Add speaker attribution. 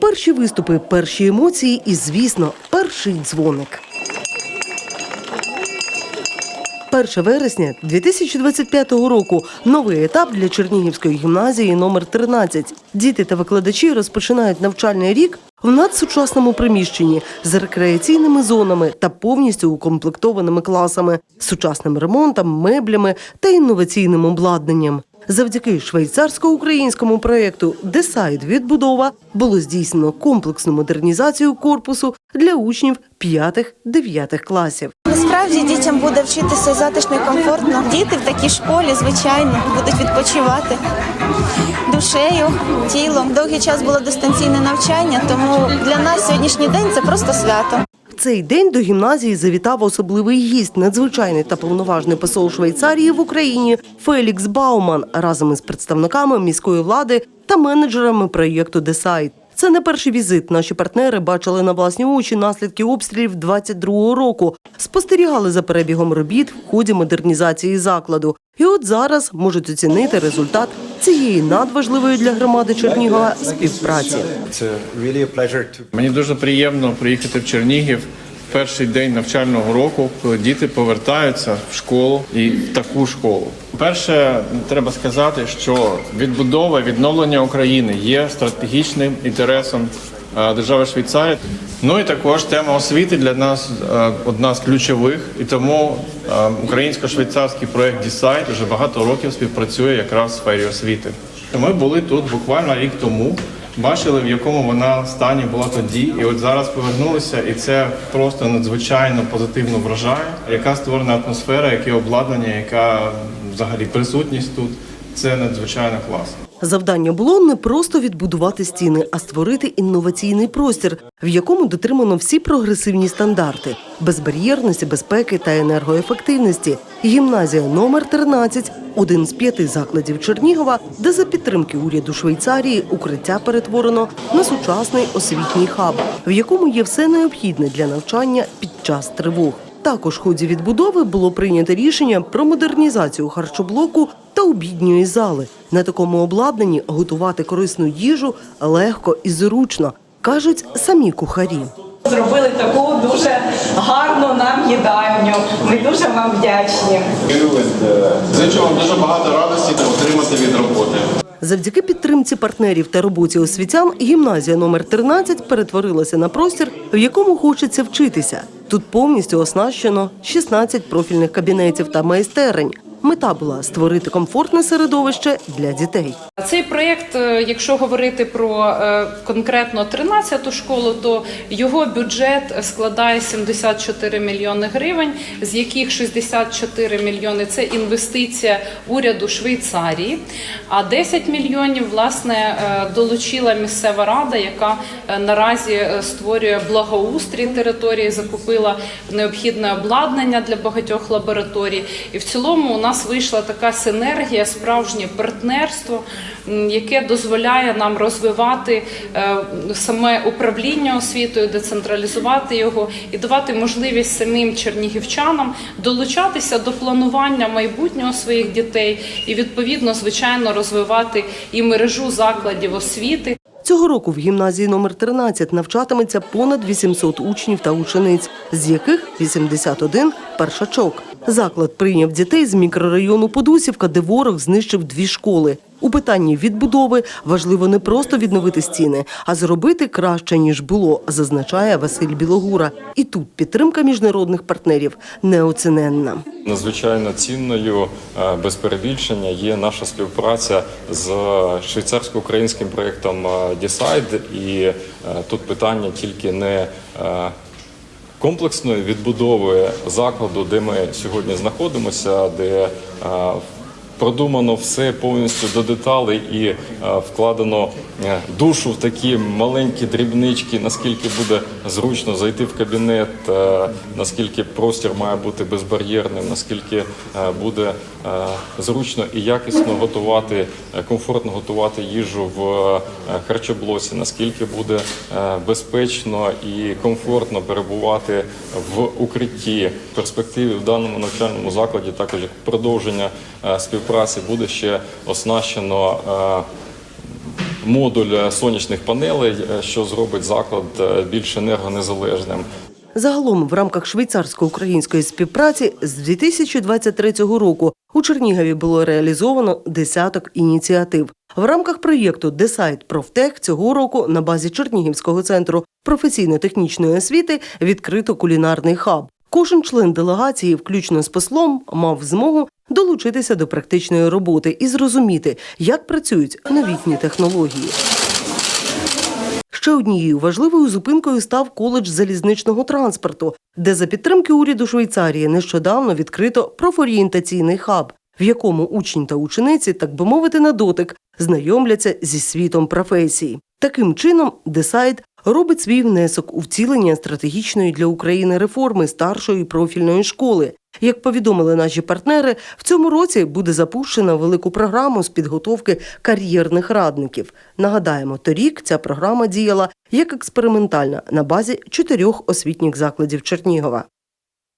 Speaker 1: Перші виступи, перші емоції і, звісно, перший дзвоник. 1 вересня 2025 року новий етап для Чернігівської гімназії номер 13. Діти та викладачі розпочинають навчальний рік в надсучасному приміщенні з рекреаційними зонами та повністю укомплектованими класами, сучасним ремонтом, меблями та інноваційним обладнанням. Завдяки швейцарсько-українському проєкту Десайд відбудова було здійснено комплексну модернізацію корпусу для учнів 5-9 класів.
Speaker 2: Насправді дітям буде вчитися затишно і комфортно. Діти в такій школі, звичайно, будуть відпочивати душею, тілом. Довгий час було дистанційне навчання, тому для нас сьогоднішній день це просто свято.
Speaker 1: Цей день до гімназії завітав особливий гість, надзвичайний та повноважний посол Швейцарії в Україні Фелікс Бауман разом із представниками міської влади та менеджерами проєкту Десайд. Це не перший візит. Наші партнери бачили на власні очі наслідки обстрілів 22-го року, спостерігали за перебігом робіт в ході модернізації закладу. І от зараз можуть оцінити результат цієї надважливої для громади Чернігова співпраці.
Speaker 3: Мені дуже приємно приїхати в Чернігів перший день навчального року, коли діти повертаються в школу і в таку школу. Перше, треба сказати, що відбудова, відновлення України є стратегічним інтересом е, держави Швейцарії. Ну і також тема освіти для нас е, одна з ключових, і тому е, українсько-швейцарський проект Дісайд вже багато років співпрацює якраз в сфері освіти. Ми були тут буквально рік тому бачили, в якому вона стані була тоді, і от зараз повернулися, і це просто надзвичайно позитивно вражає. Яка створена атмосфера, яке обладнання, яка взагалі присутність тут. Це надзвичайно класно.
Speaker 1: Завдання було не просто відбудувати стіни, а створити інноваційний простір, в якому дотримано всі прогресивні стандарти безбар'єрності, безпеки та енергоефективності. Гімназія номер 13 – один з п'яти закладів Чернігова, де за підтримки уряду Швейцарії укриття перетворено на сучасний освітній хаб, в якому є все необхідне для навчання під час тривог. Також в ході відбудови було прийнято рішення про модернізацію харчоблоку та обідньої зали. На такому обладнанні готувати корисну їжу легко і зручно, кажуть самі кухарі.
Speaker 4: Зробили таку дуже гарну нам їдальню. Ми дуже вам вдячні.
Speaker 3: Зичу вам дуже багато радості отримати від роботи.
Speaker 1: Завдяки підтримці партнерів та роботі освітян гімназія номер 13 перетворилася на простір, в якому хочеться вчитися. Тут повністю оснащено 16 профільних кабінетів та майстерень. Мета була створити комфортне середовище для дітей.
Speaker 5: Цей проєкт, е, якщо говорити про е, конкретно 13-ту школу, то його бюджет складає 74 мільйони гривень, з яких 64 мільйони це інвестиція уряду Швейцарії, а 10 мільйонів власне е, долучила місцева рада, яка наразі створює благоустрій території, закупила необхідне обладнання для багатьох лабораторій. І в цілому у нас вийшла така синергія, справжнє партнерство, яке дозволяє нам розвивати е, саме управління освітою, децентралізувати його і давати можливість самим чернігівчанам долучатися до планування майбутнього своїх дітей і відповідно, звичайно, розвивати і мережу закладів освіти.
Speaker 1: Цього року в гімназії номер 13 навчатиметься понад 800 учнів та учениць, з яких 81 – першачок. Заклад прийняв дітей з мікрорайону Подусівка, де ворог знищив дві школи. У питанні відбудови важливо не просто відновити стіни, а зробити краще ніж було, зазначає Василь Білогура. І тут підтримка міжнародних партнерів неоціненна.
Speaker 6: Надзвичайно цінною е, без перебільшення є наша співпраця з швейцарсько-українським проєктом е, Decide. І е, тут питання тільки не е, комплексної відбудови закладу, де ми сьогодні знаходимося, де е, продумано все повністю до деталей і е, вкладено душу в такі маленькі дрібнички, наскільки буде зручно зайти в кабінет, е, наскільки простір має бути безбар'єрним, наскільки е, буде е, зручно і якісно готувати, е, комфортно готувати їжу в е, харчоблоці, наскільки буде е, безпечно і комфортно перебувати в укритті. В перспективі в даному навчальному закладі, також як продовження е, співпраці, буде ще оснащено. Модуль е, сонячних панелей, е, що зробить заклад е, більш енергонезалежним.
Speaker 1: Загалом в рамках швейцарсько-української співпраці з 2023 року у Чернігові було реалізовано десяток ініціатив. В рамках проєкту Decide Профтех цього року на базі Чернігівського центру професійно-технічної освіти відкрито кулінарний хаб. Кожен член делегації, включно з послом, мав змогу долучитися до практичної роботи і зрозуміти, як працюють новітні технології. Ще однією важливою зупинкою став коледж залізничного транспорту, де за підтримки уряду Швейцарії нещодавно відкрито профорієнтаційний хаб, в якому учні та учениці, так би мовити, на дотик знайомляться зі світом професій. Таким чином, Десайд робить свій внесок у втілення стратегічної для України реформи старшої профільної школи. Як повідомили наші партнери, в цьому році буде запущена велику програму з підготовки кар'єрних радників. Нагадаємо, торік ця програма діяла як експериментальна на базі чотирьох освітніх закладів Чернігова.